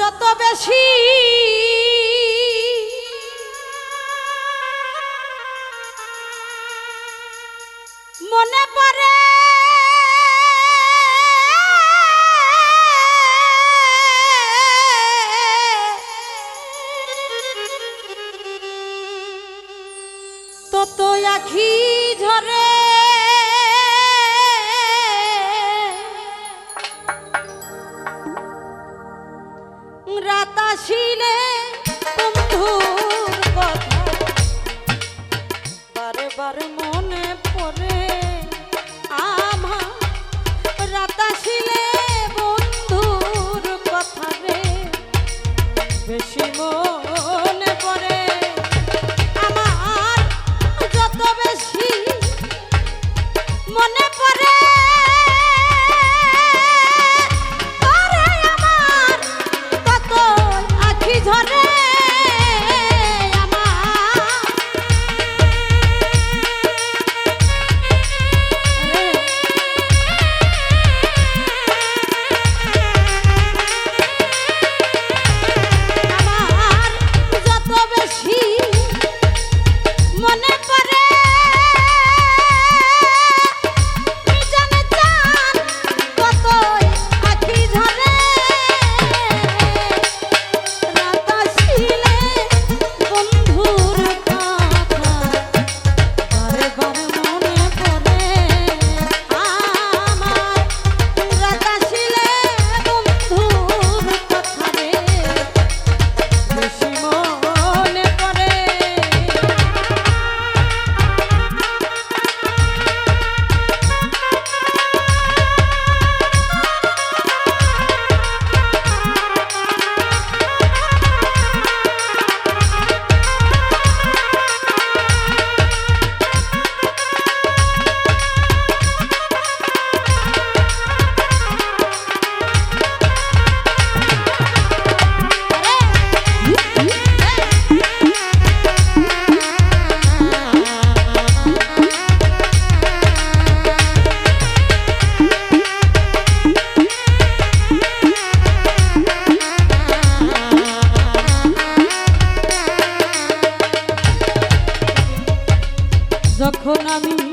যত বেশি মনে পড়ে তত আখি ঝরে বেশি মনে যখন আমি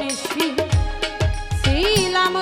নিশি ছিলাম